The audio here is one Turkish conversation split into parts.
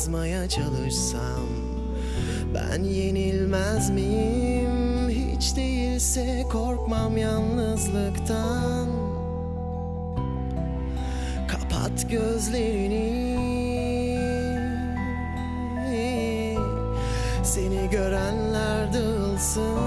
yazmaya çalışsam Ben yenilmez miyim? Hiç değilse korkmam yalnızlıktan. Kapat gözlerini. Seni görenler dağılsın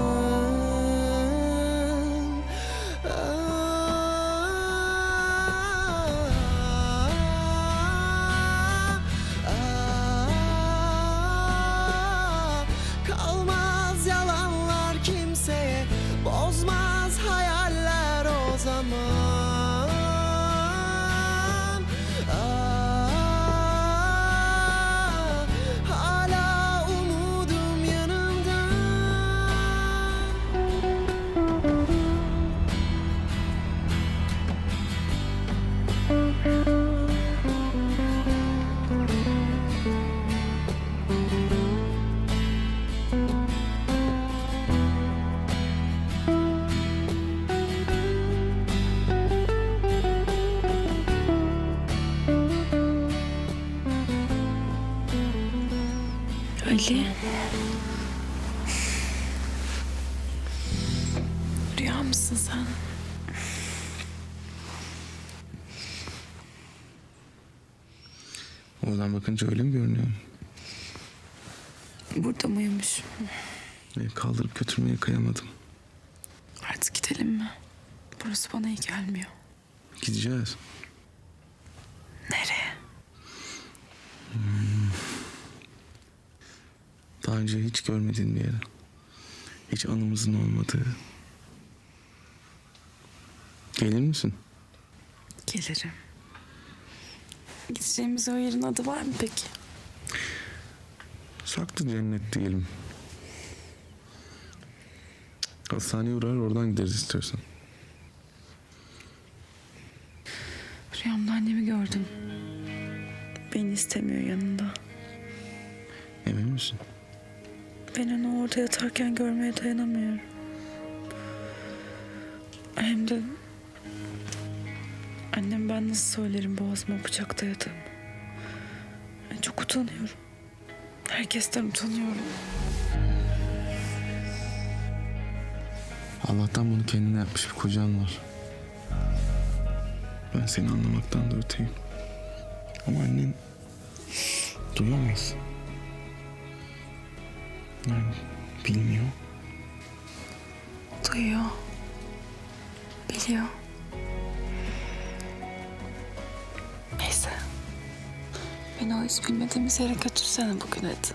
Ali. Rüya mısın sen? Oradan bakınca öyle mi görünüyor? Burada mıymış? E, kaldırıp götürmeye kıyamadım. Artık gidelim mi? Burası bana iyi gelmiyor. Gideceğiz. Nereye? Daha önce hiç görmediğin bir yere. Hiç anımızın olmadığı. Gelir misin? Gelirim. Gideceğimiz o yerin adı var mı peki? Saklı cennet diyelim. Hastaneye uğrar oradan gideriz istiyorsan. Rüyamda annemi gördüm. Beni istemiyor yanında. Emin misin? Ben onu orada yatarken görmeye dayanamıyorum. Hem de... Annem ben nasıl söylerim boğazıma bıçak dayadığımı. Ben çok utanıyorum. Herkesten utanıyorum. Allah'tan bunu kendine yapmış bir kocan var. Ben seni anlamaktan da öteyim. Ama annen duyamaz. Yani bilmiyor. Duyuyor. Biliyor. Neyse. Beni o hiç bilmediğimiz yere götürsene bugün hadi.